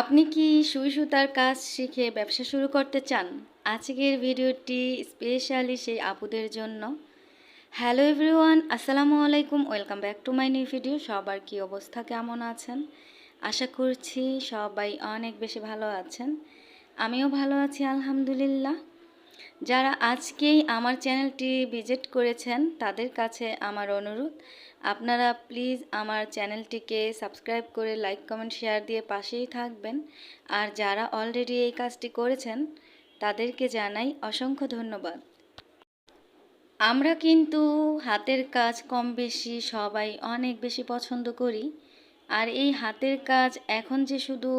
আপনি কি সুই সুতার কাজ শিখে ব্যবসা শুরু করতে চান? আজকের ভিডিওটি স্পেশালি সেই আপুদের জন্য। হ্যালো এভরিওয়ান আসসালামু আলাইকুম welcome back to my new video সবার কি অবস্থা, কেমন আছেন? আশা করছি সবাই অনেক বেশি ভালো আছেন। আমিও ভালো আছি, আলহামদুলিল্লাহ। যারা আজকেই আমার চ্যানেলটি ভিজিট করেছেন, তাদের কাছে আমার অনুরোধ। আপনারা প্লিজ আমার চ্যানেলটিকে সাবস্ক্রাইব করে লাইক, কমেন্ট, শেয়ার দিয়ে পাশেই থাকবেন। আর যারা অলরেডি এই কাজটি করেছেন, তাদেরকে জানাই অসংখ্য ধন্যবাদ। আমরা কিন্তু হাতের কাজ কম বেশি সবাই অনেক বেশি পছন্দ করি। আর এই হাতের কাজ এখন যে শুধু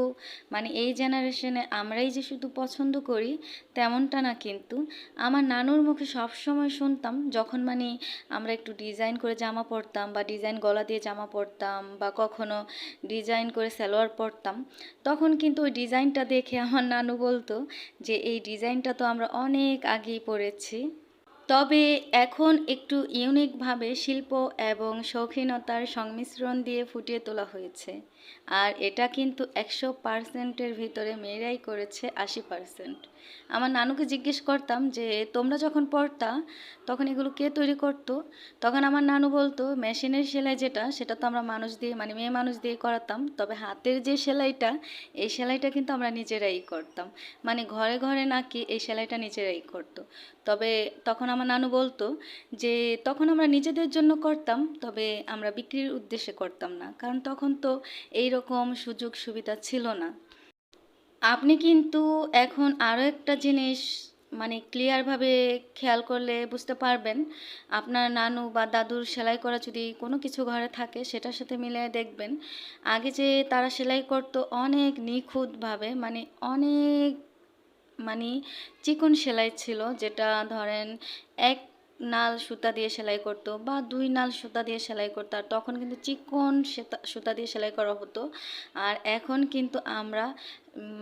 মানে এই জেনারেশনে আমরাই যে শুধু পছন্দ করি, তেমনটা না কিন্তু। আমার নানুর মুখে সব সময় শুনতাম যখন মানে আমরা একটু ডিজাইন করে জামা পরতাম বা ডিজাইন গলা দিয়ে জামা পরতাম বা কখনো ডিজাইন করে সালোয়ার পরতাম, তখন কিন্তু ওই ডিজাইনটা দেখে আমার নানু বলতো যে এই ডিজাইনটা তো আমরা অনেক আগেই পড়েছি তবে এখন একটু ইউনিকভাবে শিল্প এবং শৌখিনতার সংমিশ্রণ দিয়ে ফুটিয়ে তোলা হয়েছে। আর এটা কিন্তু একশো পার্সেন্টের ভিতরে মেয়েরাই করেছে আশি পার্সেন্ট। আমার নানুকে জিজ্ঞেস করতাম যে, তোমরা যখন পড়তা, তখন এগুলো কে তৈরি করতো? তখন আমার নানু বলতো, মেশিনের সেলাই যেটা, সেটা তো আমরা মানুষ দিয়ে মানে মেয়ে মানুষ দিয়ে করাতাম। তবে হাতের যে সেলাইটা, এই সেলাইটা কিন্তু আমরা নিজেরাই করতাম। মানে ঘরে ঘরে নাকি এই সেলাইটা নিজেরাই করতো। তবে তখন আমার নানু বলতো যে, তখন আমরা নিজেদের জন্য করতাম, তবে আমরা বিক্রির উদ্দেশ্যে করতাম না। কারণ তখন তো এই রকম সুযোগ সুবিধা ছিল না। আপনি কিন্তু এখন আরও একটা জিনিস মানে ক্লিয়ারভাবে খেয়াল করলে বুঝতে পারবেন। আপনার নানু বা দাদুর সেলাই করা যদি কোনো কিছু ঘরে থাকে, সেটার সাথে মিলে দেখবেন। আগে যে তারা সেলাই করতো অনেক নিখুঁতভাবে মানে অনেক মানে চিকন সেলাই ছিল, যেটা ধরেন এক নাল সুতা দিয়ে সেলাই করতো বা দুই নাল সুতা দিয়ে সেলাই করতো, আর তখন কিন্তু চিকন সুতা দিয়ে সেলাই করা হতো। আর এখন কিন্তু আমরা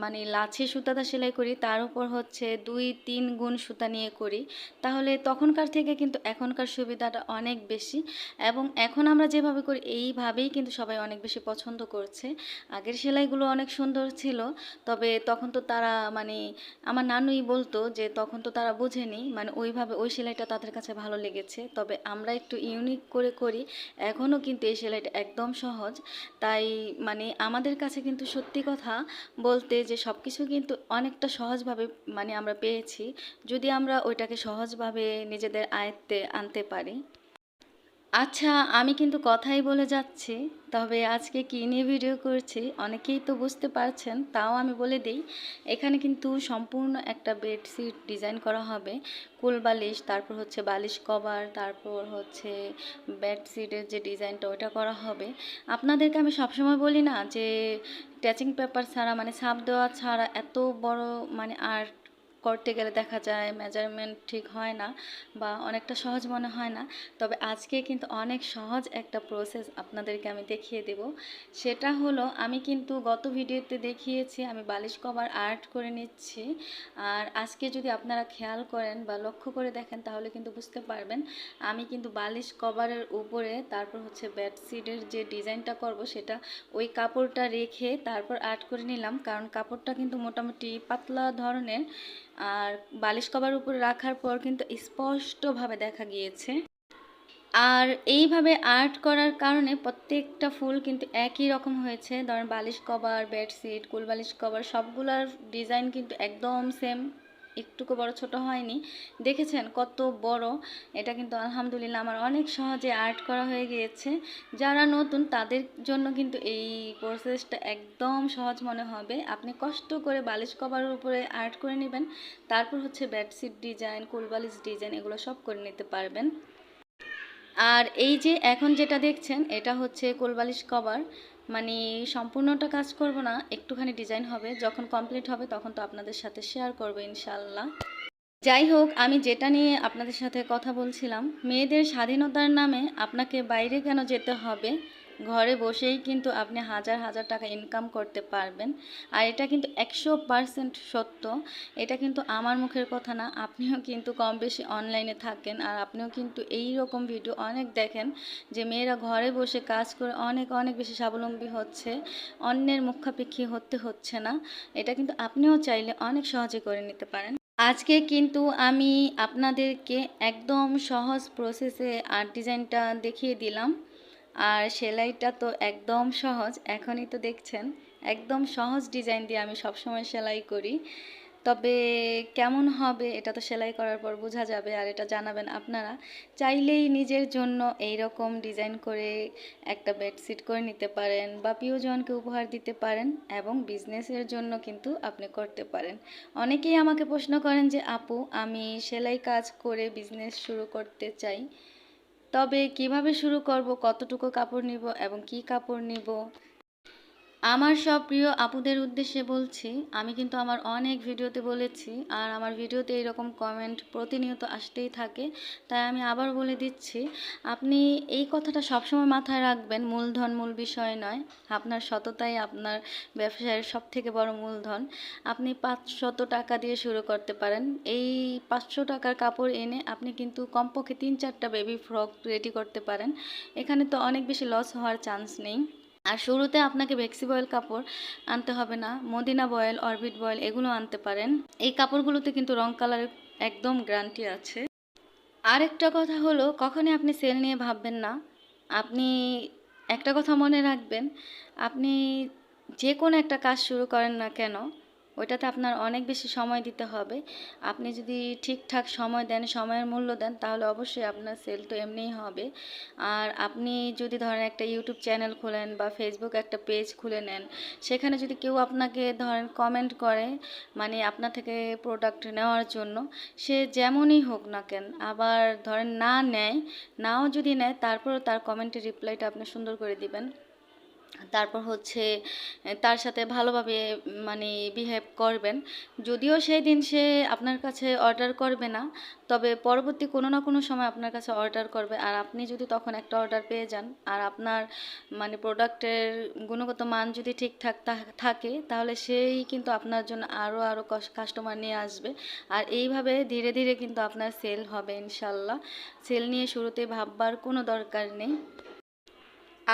মানে লাছি সুতাটা সেলাই করি, তার উপর হচ্ছে দুই তিন গুণ সুতা নিয়ে করি। তাহলে তখনকার থেকে কিন্তু এখনকার সুবিধাটা অনেক বেশি এবং এখন আমরা যেভাবে করি, এইভাবেই কিন্তু সবাই অনেক বেশি পছন্দ করছে। আগের সেলাইগুলো অনেক সুন্দর ছিল, তবে তখন তো তারা মানে আমার নানুই বলতো যে তখন তো তারা বোঝেনি মানে ওইভাবে ওই সেলাইটা তাদের কাছে ভালো লেগেছে। তবে আমরা একটু ইউনিক করে করি, এখনও কিন্তু এই সেলাইটা একদম সহজ। তাই মানে আমাদের কাছে কিন্তু সত্যি কথা বল বলতে যে সব কিছু কিন্তু অনেকটা সহজভাবে মানে আমরা পেয়েছি, যদি আমরা ওইটাকে সহজভাবে নিজেদের আয়ত্তে আনতে পারি। আচ্ছা আমি কিন্তু কথাই বলে যাচ্ছি, তবে আজকে কী নিয়ে ভিডিও করছি অনেকেই তো বুঝতে পারছেন, তাও আমি বলে দিই, এখানে কিন্তু সম্পূর্ণ একটা বেডশিট ডিজাইন করা হবে, কুল বালিশ, তারপর হচ্ছে বালিশ কভার, তারপর হচ্ছে বেডশিটের যে ডিজাইনটা ওইটা করা হবে। আপনাদেরকে আমি সবসময় বলি না যে ট্যাচিং পেপার ছাড়া মানে ছাপ দেওয়া ছাড়া এত বড় মানে আর্ট করতে গেলে দেখা যায় মেজারমেন্ট ঠিক হয় না বা অনেকটা সহজ মনে হয় না। তবে আজকে কিন্তু অনেক সহজ একটা প্রসেস আপনাদেরকে আমি দেখিয়ে দেব। সেটা হলো, আমি কিন্তু গত ভিডিওতে দেখিয়েছি, আমি বালিশ কভার আর্ট করে নিচ্ছি। আর আজকে যদি আপনারা খেয়াল করেন বা লক্ষ্য করে দেখেন, তাহলে কিন্তু বুঝতে পারবেন, আমি কিন্তু বালিশ কভারের উপরে, তারপর হচ্ছে বেডশিটের যে ডিজাইনটা করব, সেটা ওই কাপড়টা রেখে তারপর আর্ট করে নিলাম। কারণ কাপড়টা কিন্তু মোটামুটি পাতলা ধরনের। আর বালিশ কভার উপরে রাখার পর কিন্তু স্পষ্টভাবে দেখা গিয়েছে। আর এইভাবে আর্ট করার কারণে প্রত্যেকটা ফুল কিন্তু একই রকম হয়েছে। ধরেন বালিশ কভার, বেডশিট কুলবালিশ কভার, সবগুলার ডিজাইন কিন্তু একদম সেম একটুকু বড়, ছোট হয়নি। দেখেছেন কত বড়? এটা কিন্তু আলহামদুলিল্লাহ আমার অনেক সহজে আর্ট করা হয়ে গিয়েছে। যারা নতুন তাদের জন্য কিন্তু এই প্রসেসটা একদম সহজ মনে হবে। আপনি কষ্ট করে বালিশ কভারের উপরে আর্ট করে নেবেন। তারপর হচ্ছে বেডশিট ডিজাইন কুলবালিশ ডিজাইন এগুলো সব করে নিতে পারবেন। আর এই যে এখন যেটা দেখছেন, এটা হচ্ছে কোলবালিশ কভার মানে সম্পূর্ণটা কাজ করব না, একটুখানি ডিজাইন হবে, যখন কমপ্লিট হবে তখন তো আপনাদের সাথে শেয়ার করব ইনশাল্লাহ যাই হোক, আমি যেটা নিয়ে আপনাদের সাথে কথা বলছিলাম, মেয়েদের স্বাধীনতার নামে আপনাকে বাইরে কেন যেতে হবে? ঘরে বসেই কিন্তু আপনি হাজার হাজার টাকা ইনকাম করতে পারবেন। আর এটা কিন্তু একশো পারসেন্ট সত্য। এটা কিন্তু আমার মুখের কথা না, আপনিও কিন্তু কম বেশি অনলাইনে থাকেন। আর আপনিও কিন্তু এই রকম ভিডিও অনেক দেখেন যে মেয়েরা ঘরে বসে কাজ করে অনেক অনেক বেশি স্বাবলম্বী হচ্ছে, অন্যের মুখাপেক্ষী হতে হচ্ছে না। এটা কিন্তু আপনিও চাইলে অনেক সহজে করে নিতে পারেন। আজকে কিন্তু আমি আপনাদেরকে একদম সহজ প্রসেসে আর্ট ডিজাইনটা দেখিয়ে দিলাম। আর সেলাইটা তো একদম সহজ, এখনই তো দেখছেন, একদম সহজ ডিজাইন দিয়ে আমি সবসময় সেলাই করি। তবে কেমন হবে এটা তো সেলাই করার পর বোঝা যাবে আর এটা জানাবেন আপনারা। চাইলেই নিজের জন্য এই রকম ডিজাইন করে একটা বেডশিট করে নিতে পারেন বা প্রিয়জনকে উপহার দিতে পারেন এবং বিজনেসের জন্য কিন্তু আপনি করতে পারেন। অনেকেই আমাকে প্রশ্ন করেন যে, আপু, আমি সেলাই কাজ করে বিজনেস শুরু করতে চাই। তবে কীভাবে শুরু করব কতটুকু কাপড় নিব এবং কি কাপড় নিব? আমার সব প্রিয় আপুদের উদ্দেশ্যে বলছি, আমি কিন্তু আমার অনেক ভিডিওতে বলেছি আর আমার ভিডিওতে এরকম কমেন্ট প্রতিনিয়ত আসতেই থাকে। তাই আমি আবার বলে দিচ্ছি, আপনি এই কথাটা সবসময় মাথায় রাখবেন, মূলধন মূল বিষয় নয়। আপনার সততাই আপনার ব্যবসায়ের সব থেকে বড় মূলধন। আপনি পাঁচশত টাকা দিয়ে শুরু করতে পারেন। এই পাঁচশো টাকার কাপড় এনে আপনি কিন্তু কমপক্ষে তিন চারটা বেবি ফ্রক রেডি করতে পারেন। এখানে তো অনেক বেশি লস হওয়ার চান্স নেই। আর শুরুতে আপনাকে ভেক্সি বয়েল কাপড় আনতে হবে না, মদিনা বয়েল, অরবিট বয়েল, এগুলো আনতে পারেন। এই কাপড়গুলোতে কিন্তু রং কালার একদম গ্যারান্টি আছে। আরেকটা কথা হলো, কখনই আপনি সেল নিয়ে ভাববেন না। আপনি একটা কথা মনে রাখবেন, আপনি যে কোনো একটা কাজ শুরু করেন না কেন ওইটাতে আপনার অনেক বেশি সময় দিতে হবে। আপনি যদি ঠিকঠাক সময় দেন, সময়ের মূল্য দেন, তাহলে অবশ্যই আপনার সেল তো এমনিই হবে। আর আপনি যদি ধরেন একটা ইউটিউব চ্যানেল খোলেন বা ফেসবুক একটা পেজ খুলে নেন, সেখানে যদি কেউ আপনাকে ধরেন কমেন্ট করে মানে আপনার থেকে প্রোডাক্ট নেওয়ার জন্য, সে যেমনই হোক না কেন, আবার ধরেন না নেয়, নাও যদি নেয়, তারপরও তার কমেন্টের রিপ্লাইটা আপনি সুন্দর করে দিবেন। তারপর হচ্ছে তার সাথে ভালোভাবে মানে বিহেভ করবেন। যদিও সেই দিন সে আপনার কাছে অর্ডার করবে না, তবে পরবর্তী কোনো না কোনো সময় আপনার কাছে অর্ডার করবে। আর আপনি যদি তখন একটা অর্ডার পেয়ে যান, আর আপনার মানে প্রোডাক্টের গুণগত মান যদি ঠিকঠাক থাকে, তাহলে সেই কিন্তু আপনার জন্য আরও আরও কাস্টমার নিয়ে আসবে। আর এইভাবে ধীরে ধীরে কিন্তু আপনার সেল হবে ইনশাল্লাহ। সেল নিয়ে শুরুতে ভাববার কোনো দরকার নেই।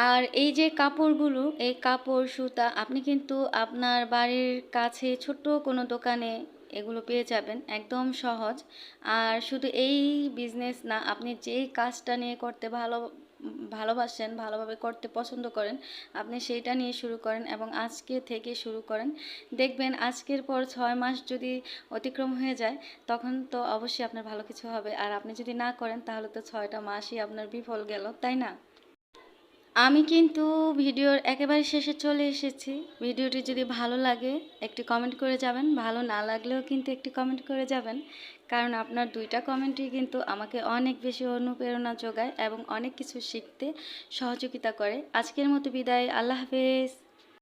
আর এই যে কাপড়গুলো, এই কাপড়, সুতা, আপনি কিন্তু আপনার বাড়ির কাছে ছোট্ট কোনো দোকানে এগুলো পেয়ে যাবেন, একদম সহজ। আর শুধু এই বিজনেস না, আপনি যেই কাজটা নিয়ে করতে ভালো, ভালোবাসেন, ভালোভাবে করতে পছন্দ করেন, আপনি সেইটা নিয়ে শুরু করেন এবং আজকে থেকে শুরু করেন। দেখবেন আজকের পর ছয় মাস যদি অতিক্রম হয়ে যায়, তখন তো অবশ্যই আপনার ভালো কিছু হবে। আর আপনি যদি না করেন, তাহলে তো ছয়টা মাসই আপনার বিফল গেল, তাই না? আমি কিন্তু ভিডিওর একেবারে শেষে চলে এসেছি। ভিডিওটি যদি ভালো লাগে, একটি কমেন্ট করে যাবেন। ভালো না লাগলেও কিন্তু একটি কমেন্ট করে যাবেন। কারণ আপনার দুইটা কমেন্টই কিন্তু আমাকে অনেক বেশি অনুপ্রেরণা যোগায় এবং অনেক কিছু শিখতে সহযোগিতা করে। আজকের মতো বিদায়। আল্লাহ হাফেজ।